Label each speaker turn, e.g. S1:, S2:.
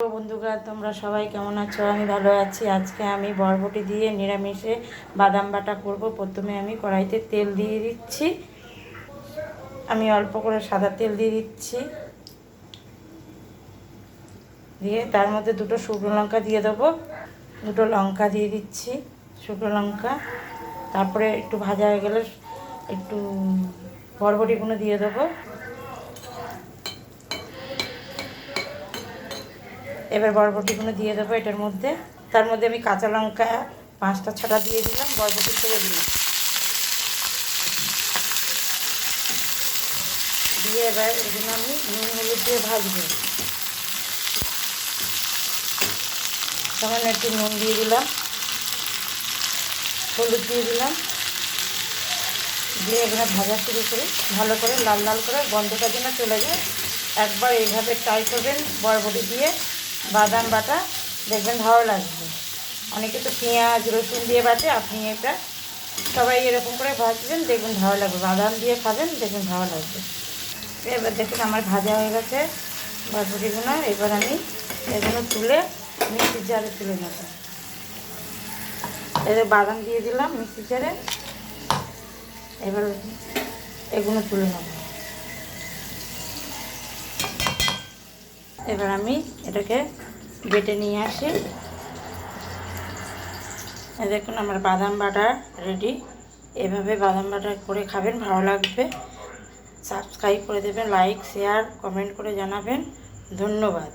S1: বন্ধুরা, তোমরা সবাই কেমন আছো? আমি ভালো আছি। আজকে আমি বরবটি দিয়ে নিরামিষে বাদাম বাটা করব। প্রথমে আমি কড়াইতে তেল দিয়ে দিচ্ছি। আমি অল্প করে সাদা তেল দিয়ে দিচ্ছি। দিয়ে তার মধ্যে দুটো শুকনো লঙ্কা দিয়ে দেবো। দুটো লঙ্কা দিয়ে দিচ্ছি, শুকনো লঙ্কা। তারপরে একটু ভাজা হয়ে গেলে একটু বরবটিগুলো দিয়ে দেবো। এবার বরবটিগুলো দিয়ে দেবো এটার মধ্যে। তার মধ্যে আমি কাঁচা লঙ্কা পাঁচটা ছটা দিয়ে দিলাম, বরবটি ছেড়ে দিলাম। দিয়ে এবার এগুলো আমি নুন, হলুদ দিয়ে ভাজবো। সামান্য একটু নুন দিয়ে দিলাম। হলুদ দিয়ে দিলাম। দিয়ে এখানে ভাজা শুরু করি। ভালো করে লাল লাল করে গন্ধটা যেন চলে যায়। একবার এইভাবে ট্রাই করবেন বরবটি দিয়ে। বাদাম বাটা, দেখবেন ভালো লাগবে। অনেকে তো পেঁয়াজ, রসুন দিয়ে বাটে, আপনি এটা সবাই এরকম করে ভাজবেন, দেখবেন ভালো লাগবে। বাদাম দিয়ে খাবেন, দেখবেন ভালো লাগবে। এবার দেখুন আমার ভাজা হয়ে গেছে বরবটিগুলো এবার আমি এগুলো তুলে মিক্সির জারে তুলে নেব। এবার বাদাম দিয়ে দিলাম মিক্সির জারে। এবার এগুলো তুলে নেব। এবার আমি এটাকে বেটে নিয়ে আসি। দেখুন, আমার বাদাম বাটা রেডি এভাবে বাদাম বাটা করে খাবেন, ভালো লাগবে। সাবস্ক্রাইব করে দেবেন লাইক শেয়ার কমেন্ট করে জানাবেন। ধন্যবাদ।